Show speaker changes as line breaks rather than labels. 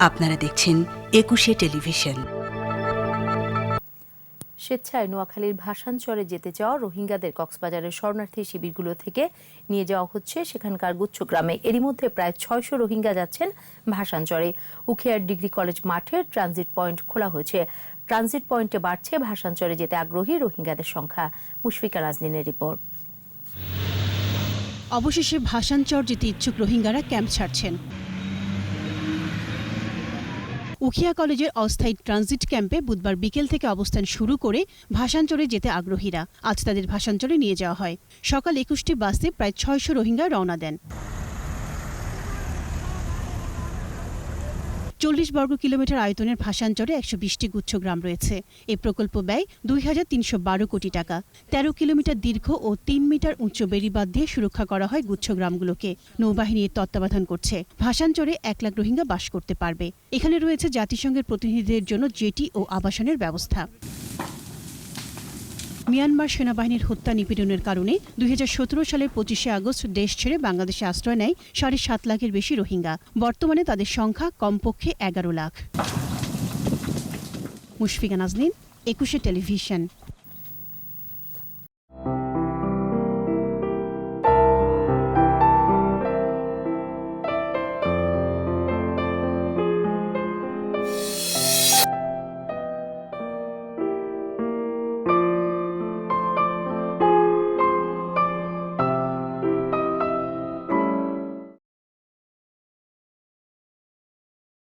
আপনারা দেখছেন একুশে টেলিভিশন।
স্বেচ্ছায় নোয়াখালীর ভাসানচরে যেতে চাওয়া রোহিঙ্গাদের কক্সবাজারের শরণার্থী শিবিরগুলো থেকে নিয়ে যাওয়া হচ্ছে সেখানকার গুচ্ছগ্রামে এরই মধ্যে প্রায় ছয়শো রোহিঙ্গা যাচ্ছেন ভাসানচরে। উখিয়ার ডিগ্রি কলেজ মাঠে ট্রানজিট পয়েন্ট খোলা হয়েছে। ট্রানজিট পয়েন্টে বাড়ছে ভাসানচরে যেতে আগ্রহী রোহিঙ্গাদের সংখ্যা। মুশফিকা নাজনীনের রিপোর্ট।
অবশেষে ভাসানচর যেতে ইচ্ছুক রোহিঙ্গারা ক্যাম্প ছাড়ছেন। উখিয়া কলেজের অস্থায়ী ট্রানজিট ক্যাম্পে বুধবার বিকেল থেকে অবস্থান শুরু করে ভাষাঞ্চলে যেতে আগ্রহীরা। আজ তাদের ভাষাঞ্চলে নিয়ে যাওয়া হয়। সকাল একুশটি বাসে প্রায় ছয়শো রোহিঙ্গা রওনা দেন। চল্লিশ বর্গ কিলোমিটার আয়তনের ভাসানচরে একশো বিশটি গুচ্ছ গ্রাম রয়েছে। এই প্রকল্প ব্যয় দুই হাজার তিনশো বারো কোটি টাকা। তেরো কিলোমিটার দীর্ঘ ও তিন মিটার উচ্চ বেড়িবাঁধ দিয়ে সুরক্ষা করা হয় গুচ্ছ গ্রামগুলোকে নৌবাহিনীর তত্ত্বাবধান করছে। ভাষাঞ্চরে এক লাখ রোহিঙ্গা বাস করতে পারবে। এখানে রয়েছে জাতিসংঘের প্রতিনিধিদের জন্য জেটি ও আবাসনের ব্যবস্থা। মিয়ানমার সেনাবাহিনীর হত্যা নিপীড়নের কারণে দুই হাজার সতেরো সালের পঁচিশে আগস্ট দেশ ছেড়ে বাংলাদেশে আশ্রয় নেয় সাড়ে সাত লাখের বেশি রোহিঙ্গা। বর্তমানে তাদের সংখ্যা কমপক্ষে এগারো লাখ। মুশফিকা নাজনীন, একুশে টেলিভিশন।